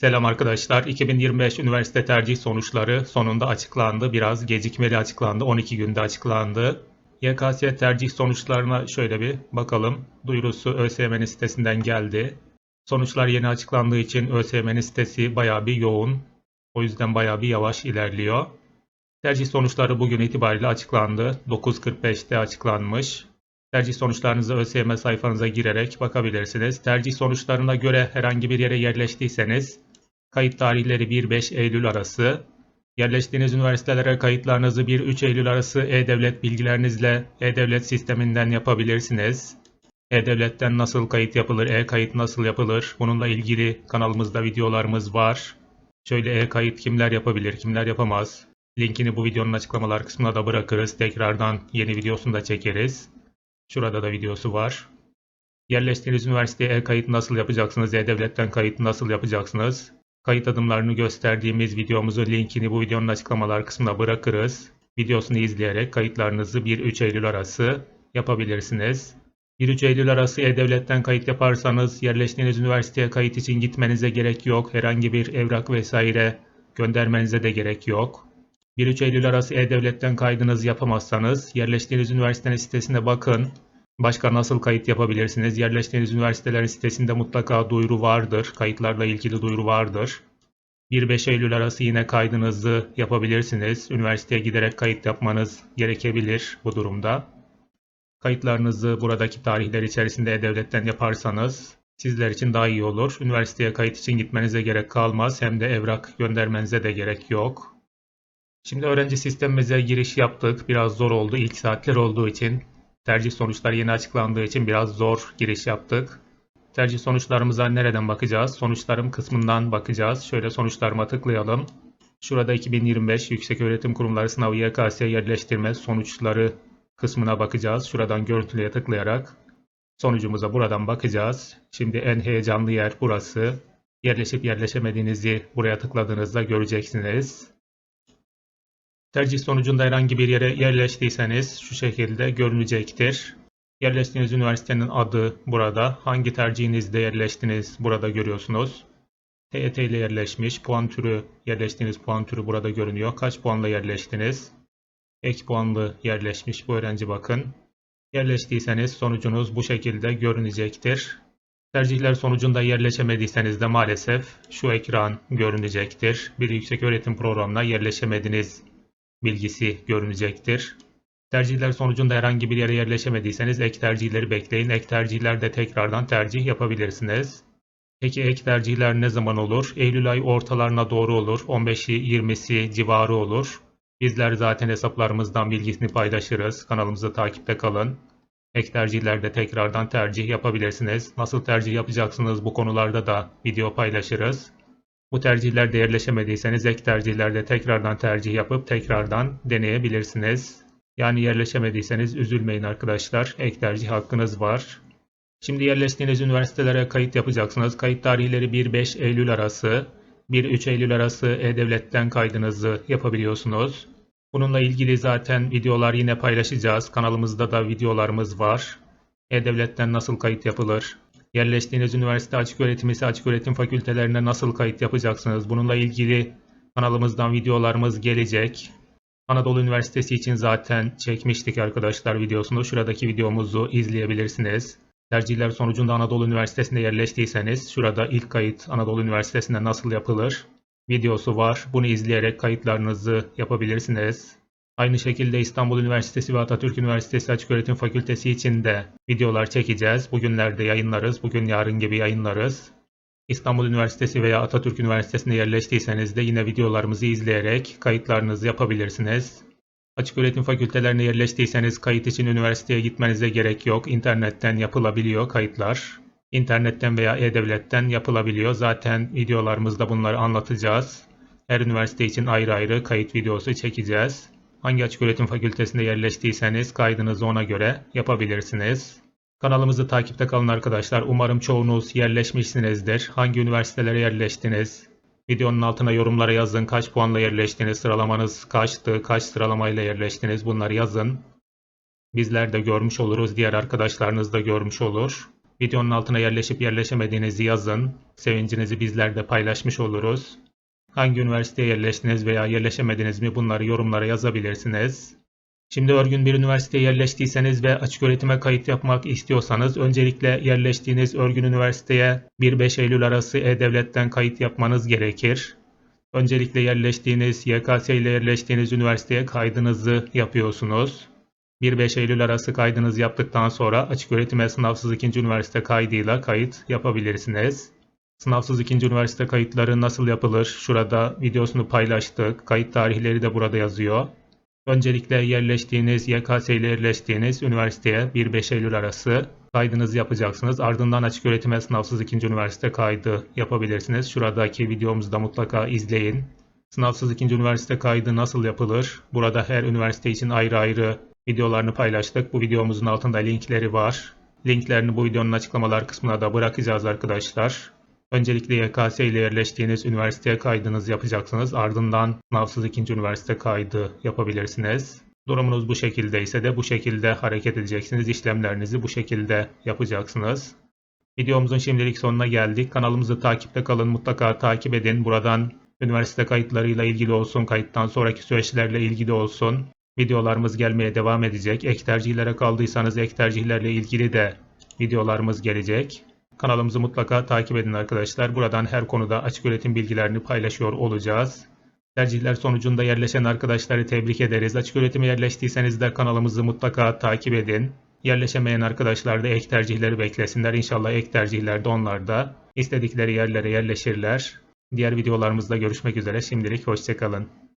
Selam arkadaşlar. 2025 üniversite tercih sonuçları sonunda açıklandı. Biraz gecikmeli açıklandı. 12 günde açıklandı. YKS tercih sonuçlarına şöyle bir bakalım. Duyurusu ÖSYM'nin sitesinden geldi. Sonuçlar yeni açıklandığı için ÖSYM'nin sitesi bayağı bir yoğun. O yüzden bayağı bir yavaş ilerliyor. Tercih sonuçları bugün itibariyle açıklandı. 9.45'te açıklanmış. Tercih sonuçlarınızı ÖSYM sayfanıza girerek bakabilirsiniz. Tercih sonuçlarına göre herhangi bir yere yerleştiyseniz kayıt tarihleri 1-5 Eylül arası, yerleştiğiniz üniversitelere kayıtlarınızı 1-3 Eylül arası E-Devlet bilgilerinizle E-Devlet sisteminden yapabilirsiniz. E-Devlet'ten nasıl kayıt yapılır, E-Kayıt nasıl yapılır bununla ilgili kanalımızda videolarımız var. Şöyle E-Kayıt kimler yapabilir, kimler yapamaz. Linkini bu videonun açıklamalar kısmına da bırakırız. Tekrardan yeni videosunu da çekeriz. Şurada da videosu var. Yerleştiğiniz üniversiteye e-kayıt nasıl yapacaksınız? E-Devlet'ten kayıt nasıl yapacaksınız? Kayıt adımlarını gösterdiğimiz videomuzun linkini bu videonun açıklamalar kısmına bırakırız. Videosunu izleyerek kayıtlarınızı 1-3 Eylül arası yapabilirsiniz. 1-3 Eylül arası E-Devlet'ten kayıt yaparsanız yerleştiğiniz üniversiteye kayıt için gitmenize gerek yok. Herhangi bir evrak vesaire göndermenize de gerek yok. 1-3 Eylül arası E-Devlet'ten kaydınızı yapamazsanız yerleştiğiniz üniversitenin sitesine bakın. Başka nasıl kayıt yapabilirsiniz? Yerleştiğiniz üniversitelerin sitesinde mutlaka duyuru vardır. Kayıtlarla ilgili duyuru vardır. 1-5 Eylül arası yine kaydınızı yapabilirsiniz. Üniversiteye giderek kayıt yapmanız gerekebilir bu durumda. Kayıtlarınızı buradaki tarihler içerisinde E-Devlet'ten yaparsanız sizler için daha iyi olur. Üniversiteye kayıt için gitmenize gerek kalmaz. Hem de evrak göndermenize de gerek yok. Şimdi öğrenci sistemimize giriş yaptık. Biraz zor oldu. İlk saatler olduğu için. Tercih sonuçları yeni açıklandığı için biraz zor giriş yaptık. Tercih sonuçlarımıza nereden bakacağız? Sonuçlarım kısmından bakacağız. Şöyle sonuçlarıma tıklayalım. Şurada 2025 Yükseköğretim Kurumları Sınavı YKS yerleştirme sonuçları kısmına bakacağız. Şuradan görüntülüye tıklayarak sonucumuza buradan bakacağız. Şimdi en heyecanlı yer burası. Yerleşip yerleşemediğinizi buraya tıkladığınızda göreceksiniz. Tercih sonucunda herhangi bir yere yerleştiyseniz şu şekilde görünecektir. Yerleştiğiniz üniversitenin adı burada. Hangi tercihinizde yerleştiniz burada görüyorsunuz. TET ile yerleşmiş. Puan türü, yerleştiğiniz puan türü burada görünüyor. Kaç puanla yerleştiniz? Ek puanlı yerleşmiş bu öğrenci bakın. Yerleştiyseniz sonucunuz bu şekilde görünecektir. Tercihler sonucunda yerleşemediyseniz de maalesef şu ekran görünecektir. Bir yüksek öğretim programına yerleşemediniz bilgisi görünecektir. Tercihler sonucunda herhangi bir yere yerleşemediyseniz ek tercihleri bekleyin. Ek tercihlerde tekrardan tercih yapabilirsiniz. Peki ek tercihler ne zaman olur? Eylül ay ortalarına doğru olur. 15'i 20'si civarı olur. Bizler zaten hesaplarımızdan bilgisini paylaşırız. Kanalımızı takipte kalın. Ek tercihlerde tekrardan tercih yapabilirsiniz. Nasıl tercih yapacaksınız bu konularda da video paylaşırız. Bu tercihlerde yerleşemediyseniz ek tercihlerde tekrardan tercih yapıp tekrardan deneyebilirsiniz. Yani yerleşemediyseniz üzülmeyin arkadaşlar. Ek tercih hakkınız var. Şimdi yerleştiğiniz üniversitelere kayıt yapacaksınız. Kayıt tarihleri 1-5 Eylül arası, 1-3 Eylül arası E-Devlet'ten kaydınızı yapabiliyorsunuz. Bununla ilgili zaten videolar yine paylaşacağız. Kanalımızda da videolarımız var. E-Devlet'ten nasıl kayıt yapılır, Yerleştiğiniz üniversite açık öğretim ise açık öğretim fakültelerine nasıl kayıt yapacaksınız? Bununla ilgili kanalımızdan videolarımız gelecek. Anadolu Üniversitesi için zaten çekmiştik arkadaşlar videosunu. Şuradaki videomuzu izleyebilirsiniz. Tercihler sonucunda Anadolu Üniversitesi'nde yerleştiyseniz şurada ilk kayıt Anadolu Üniversitesi'nde nasıl yapılır videosu var. Bunu izleyerek kayıtlarınızı yapabilirsiniz. Aynı şekilde İstanbul Üniversitesi ve Atatürk Üniversitesi Açıköğretim Fakültesi için de videolar çekeceğiz. Bugünlerde yayınlarız. Bugün yarın gibi yayınlarız. İstanbul Üniversitesi veya Atatürk Üniversitesi'nde yerleştiyseniz de yine videolarımızı izleyerek kayıtlarınızı yapabilirsiniz. Açıköğretim fakültelerine yerleştiyseniz kayıt için üniversiteye gitmenize gerek yok. İnternetten yapılabiliyor kayıtlar. İnternetten veya e-devletten yapılabiliyor. Zaten videolarımızda bunları anlatacağız. Her üniversite için ayrı ayrı kayıt videosu çekeceğiz. Hangi açık öğretim fakültesinde yerleştiyseniz kaydınızı ona göre yapabilirsiniz. Kanalımızı takipte kalın arkadaşlar. Umarım çoğunuz yerleşmişsinizdir. Hangi üniversitelere yerleştiniz? Videonun altına yorumlara yazın. Kaç puanla yerleştiniz? Sıralamanız kaçtı? Kaç sıralamayla yerleştiniz? Bunları yazın. Bizler de görmüş oluruz. Diğer arkadaşlarınız da görmüş olur. Videonun altına yerleşip yerleşemediğinizi yazın. Sevincinizi bizlerle paylaşmış oluruz. Hangi üniversiteye yerleştiniz veya yerleşemediniz mi bunları yorumlara yazabilirsiniz. Şimdi örgün bir üniversiteye yerleştiyseniz ve açık öğretime kayıt yapmak istiyorsanız öncelikle yerleştiğiniz örgün üniversiteye 1-5 Eylül arası E-Devlet'ten kayıt yapmanız gerekir. Öncelikle yerleştiğiniz, YKS ile yerleştiğiniz üniversiteye kaydınızı yapıyorsunuz. 1-5 Eylül arası kaydınızı yaptıktan sonra açık öğretime sınavsız ikinci üniversite kaydıyla kayıt yapabilirsiniz. Sınavsız ikinci üniversite kayıtları nasıl yapılır? Şurada videosunu paylaştık. Kayıt tarihleri de burada yazıyor. Öncelikle yerleştiğiniz, YKS ile yerleştiğiniz üniversiteye 1-5 Eylül arası kaydınızı yapacaksınız. Ardından açık öğretime sınavsız ikinci üniversite kaydı yapabilirsiniz. Şuradaki videomuzu da mutlaka izleyin. Sınavsız ikinci üniversite kaydı nasıl yapılır? Burada her üniversite için ayrı ayrı videolarını paylaştık. Bu videomuzun altında linkleri var. Linklerini bu videonun açıklamalar kısmına da bırakacağız arkadaşlar. Öncelikle YKS ile yerleştiğiniz üniversiteye kaydınızı yapacaksınız. Ardından sınavsız ikinci üniversite kaydı yapabilirsiniz. Durumunuz bu şekilde ise de bu şekilde hareket edeceksiniz. İşlemlerinizi bu şekilde yapacaksınız. Videomuzun şimdilik sonuna geldik. Kanalımızı takipte kalın. Mutlaka takip edin. Buradan üniversite kayıtlarıyla ilgili olsun, kayıttan sonraki süreçlerle ilgili olsun. Videolarımız gelmeye devam edecek. Ek tercihlere kaldıysanız ek tercihlerle ilgili de videolarımız gelecek. Kanalımızı mutlaka takip edin arkadaşlar. Buradan her konuda açık öğretim bilgilerini paylaşıyor olacağız. Tercihler sonucunda yerleşen arkadaşları tebrik ederiz. Açık öğretime yerleştiyseniz de kanalımızı mutlaka takip edin. Yerleşemeyen arkadaşlar da ek tercihleri beklesinler. İnşallah ek tercihlerde onlar da istedikleri yerlere yerleşirler. Diğer videolarımızda görüşmek üzere. Şimdilik hoşçakalın.